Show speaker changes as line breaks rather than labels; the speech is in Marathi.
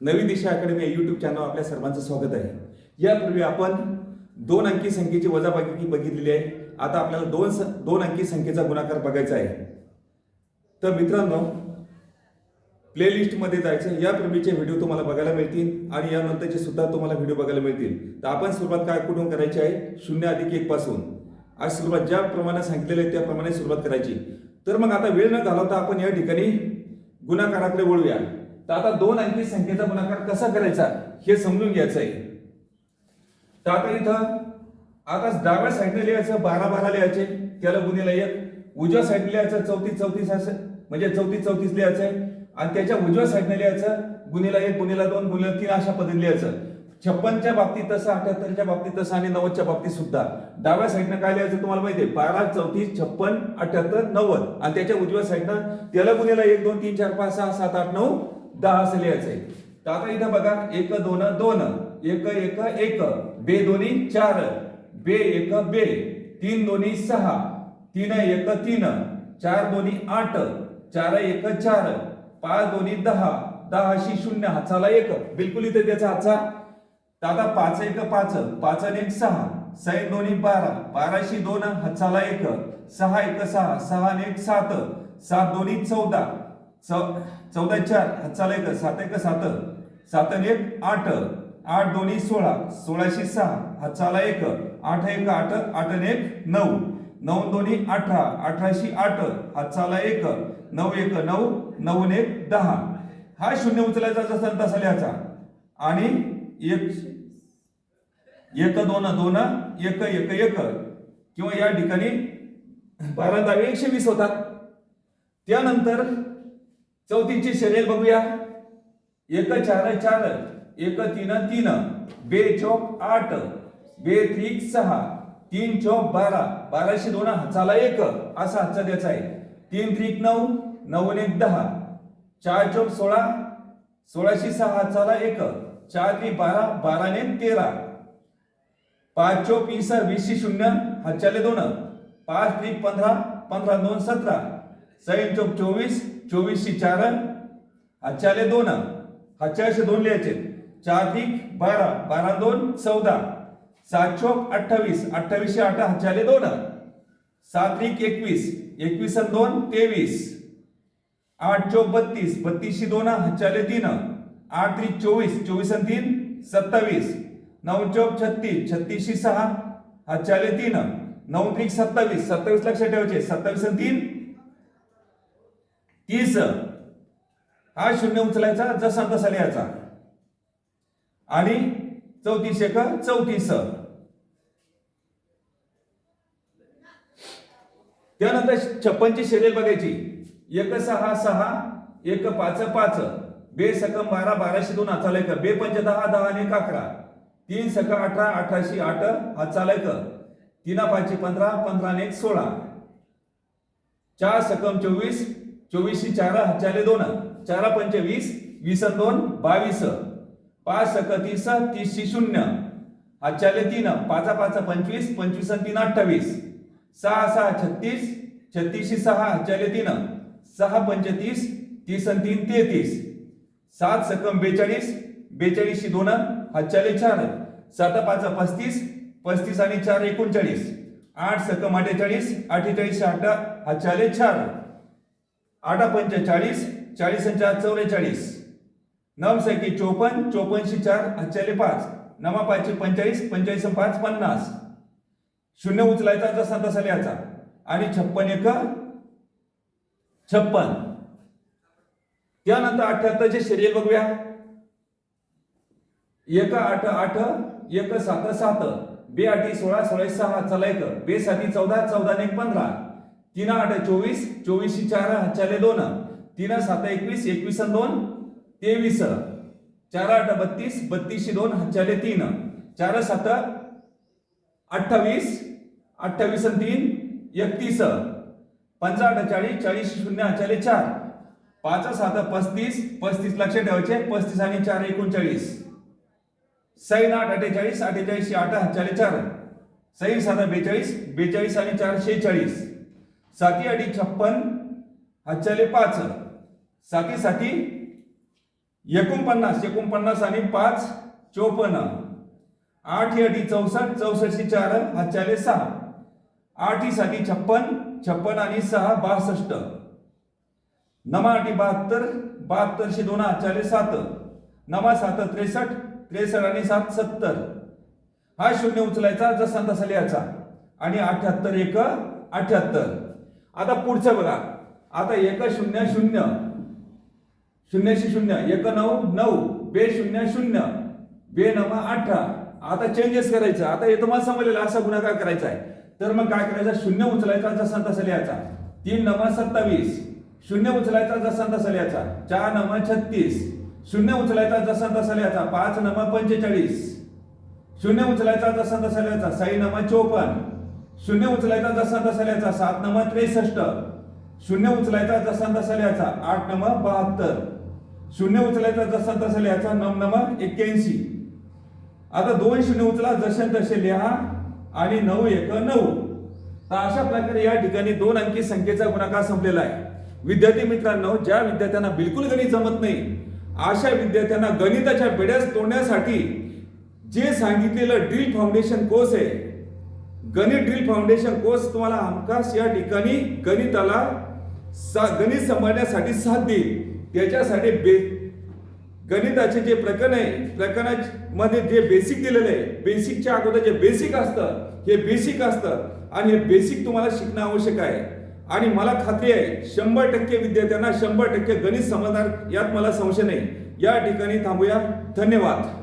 नवी दिशा अकॅडमी या चॅनल आपल्या सर्वांचं स्वागत आहे. यापूर्वी आपण दोन अंकी संख्येची वजाबाकी बघितलेली आहे. आता आपल्याला दोन स- दोन अंकी संख्येचा गुणाकार बघायचा आहे. तर मित्रांनो प्लेलिस्टमध्ये जायचं यापूर्वीचे व्हिडिओ तुम्हाला बघायला मिळतील आणि यानंतरचे सुद्धा तुम्हाला व्हिडिओ बघायला मिळतील. तर आपण सुरुवात काय कुठून करायची आहे? शून्य अधिक एक पासून. आज सुरुवात ज्याप्रमाणे सांगितलेली आहे त्याप्रमाणे सुरुवात करायची. तर मग आता वेळ न घालवता आपण या ठिकाणी गुणाकाराकडे वळूया. तर आता दोन अंकी संख्येचा गुणाकार कसा करायचा हे समजून घ्यायचं आहे. तर आता इथं आता डाव्या साईडने लिहायचं बारा बारा लिहायचे त्याला गुन्हेला एक. उजव्या साईडने लिहायचं चौतीस चौतीस असं म्हणजे चौतीस चौतीस लिहायचं. आहे आणि त्याच्या उजव्या साईडने लिहायचं गुन्हेला एक गुन्हेला दोन गुन्हेला तीन अशा पद्धतीने लिहायचं. छप्पनच्या बाबतीत तसं अठ्याहत्तरच्या बाबतीत तसं आणि नव्वदच्या बाबतीत सुद्धा. डाव्या साईडनं काय लिहायचं तुम्हाला माहिती आहे? बारा चौतीस छप्पन अठ्याहत्तर नव्वद. आणि त्याच्या उजव्या साईडनं त्याला गुन्हेला एक दोन तीन चार पाच सहा सात आठ नऊ दहा असं लिहायचं. आहे तर आता इथं बघा एक दोन दोन. एक एक एक. बे दोन्ही चार. बे एक बे. तीन दोन्ही सहा. तीन एक तीन. चार दोन्ही आठ. चार एक चार. पाच दोन्ही दहा. दहाशी शून्य. हाताला एक. बिलकुल इथे त्याचा हातचा दादा पाच एक पाच. पाच आणि एक सहा. सहा दोन्ही बारा. बाराशी दोन. हाताला एक. सहा एक सहा. सहा आणि एक सात. सात दोन्ही चौदा. चौ- चौदा चार हाताला एक सात एक सात सात एक आठ आठ दोन्ही सोळा. सोळाशे सहा. हाताला एक आठ एक आठ. आठ एक नऊ. नऊ दोन्ही अठरा. अठराशे आठ. हाताला एक नऊ एक नऊ. नऊ एक दहा. हा शून्य उचलायचा जसा तसा लिहायचा. आणि एक एक दोन दोन एक एक एक. किंवा या ठिकाणी बारा दहावे एकशे वीस होतात. त्यानंतर चौथीची शर्यत बघूया. एक चार चार एक तीन तीन बे चौक आठ बे त्रिक सहा तीन चौक बारा बाराशे दोन हाताला एक असा हातचा द्यायचा आहे. तीन त्रिक नऊ नऊ एक दहा चार चौक सोळा सोळाशे सहा हाताला एक चार त्रिक बारा बाराने तेरा. पाच चौक वीस वीसशे शून्य हातच्याले दोन पाच त्रिक पंधरा पंधरा दोन सतरा सैन चौक चोवीस चोवीसशे चार हातच्याले दोन हातच्याशे दोन लिहायचे. चार बारा. बारा दोन चौदा. सात चोक अठ्ठावीस. अठ्ठावीसशे आठ हातच्याले दोन सात एकवीस. एकवीस आणि दोन तेवीस. आठ चोक बत्तीस. बत्तीसशे दोन हातच्याले तीन आठ त्रिक चोवीस. चोवीस आणि तीन सत्तावीस. नऊ चोक छत्तीस. छत्तीसशे सहा हातच्याले तीन नऊ त्रिक सत्तावीस. सत्तावीस लक्षात ठेवायचे. सत्तावीस आणि तीन तीस हा शून्य उचलायचा जसा तसा लिहायचा. आणि चौतीस एक चौतीस. त्यानंतर छप्पनची शर्यत बघायची. एक सहा सहा एक पाच पाच. बे सकम बारा बाराशे दोन हाचाल एक. बे पंच दहा दहा आणि एक अकरा. तीन सक अठरा अठराशे आठ हाचाला एक. तीना पाचशे पंधरा पंधरा आणि एक सोळा. चार सकम चोवीस चोवीसशी चार हजार दोन. चार पंच वीस वीस दोन बावीस. पाच सक तीस तीसशे शून्य. हातच्याले तीन पाचा पाच पंचवीस पंचवीस तीन अठ्ठावीस. सहा सहा छत्तीस छत्तीसशी सहा हातच्याले तीन. सहा पंचतीस तीस तीन तेहतीस. सात सकम बेचाळीस बेचाळीसशी दोन हातच्याले चार. सात पाच पस्तीस पस्तीस आणि चार एकोणचाळीस. आठ सकम अठ्ठेचाळीस अठ्ठेचाळीस आठ हातच्याले चार. आठ पंच चाळीस चाळीस चार चौवेचाळीस. नव सैकी चोपन्न चोपन्नशे चार हच्चाले पाच. नमा पाचशे पंचाळीस पंचाळीस पाच पन्नास. शून्य उचलायचा जसा तसा लिहायचा. आणि छप्पन एक छप्पन. त्यानंतर अठ्याहत्तरचे शरीर बघूया. एक आठ आठ एक सात सात. बे आठी सोळा सोळा सहा चला एक. बे साती चौदा चौदा एक पंधरा. तीन आठ चोवीस चोवीस चार हातच्याले दोन तीन सात एकवीस एकवीस दोन तेवीस चार आठ बत्तीस बत्तीस दोन हातच्याले तीन चार सात अठ्ठावीस अठ्ठावीस तीन एकतीस पंचा अठ्ठेचाळीस चाळीस चाळीस शून्य हातच्याले चार पाच सात पस्तीस पस्तीस लक्षात ठेवायचे पस्तीस आणि चार एकोणचाळीस. सैन आठ अठ्ठेचाळीस अठ्ठेचाळीस आठ हातच्याले चार सैन सात बेचाळीस बेचाळीस आणि चार शेचाळीस साती अडी छप्पन हातच्याले पाच. साती साती एकोणपन्नास एकोणपन्नास आणि पाच चौपन्न. आठ अडी चौसष्ट चौसष्टशे चार हातच्याले सहा. आठी साठी छप्पन छप्पन आणि सहा बासष्ट. नमा आठी बहात्तर बहात्तरशे दोन हातच्याले सात. नमा सात त्रेसष्ट त्रेसष्ट आणि सात सत्तर. हा शून्य उचलायचा जसा तसा लिहायचा. आणि अठ्याहत्तर एक अठ्याहत्तर. आता पुढचं बघा. आता एक शून्य शून्य. शून्यशी शून्य. एक नऊ नऊ. बे शून्य शून्य. बे नवा अठरा. आता चेंजेस करायचं. आता हे तुम्हाला समजलेलं असा गुणाकार करायचा आहे. तर मग काय करायचं? शून्य उचलायचा जसा तसा लिहायचा. तीन नवा सत्तावीस. शून्य उचलायचा जसा तसा लिहायचा. चार नवा छत्तीस. शून्य उचलायचा जसा तसा लिहायचा. पाच नवा पंचेचाळीस. शून्य उचलायचा जसा तसा लिहायचा. साई नवा चोपन्न. शून्य उचलायचा जसा तसा लिहायचा सात नंबर त्रेसष्ट. शून्य उचलायचा जसा तसा लिहायचा आठ नंबर बहात्तर. शून्य उचलायचा जसा तसा लिहायचा नऊ नंबर एक्क्याऐंशी. आता दोन शून्य उचला जसे तसे लिहा आणि नऊ एक नऊ. तर अशा प्रकारे या ठिकाणी दोन अंकी संख्येचा गुणाकार संपलेला आहे. विद्यार्थी मित्रांनो ज्या विद्यार्थ्यांना बिलकुल गणित जमत नाही अशा विद्यार्थ्यांना गणिताच्या बेड्यास तोडण्यासाठी जे सांगितलेलं ड्रिल फाउंडेशन कोर्स आहे गणित ड्रिल फाउंडेशन कोर्स तुम्हाला हमखास या ठिकाणी गणिताला सा- गणित सांभाळण्यासाठी साथ देईल. त्याच्यासाठी बे गणिताचे जे प्रकरण आहे प्रकरणामध्ये जे बेसिक दिलेलं आहे बेसिकच्या अगोदर जे बेसिक असतं हे बेसिक असतं आणि हे बेसिक तुम्हाला शिकणं आवश्यक आहे. आणि मला खात्री आहे शंभर टक्के विद्यार्थ्यांना शंभर टक्के गणित समजणार यात मला संशय नाही. या ठिकाणी थांबूया. धन्यवाद.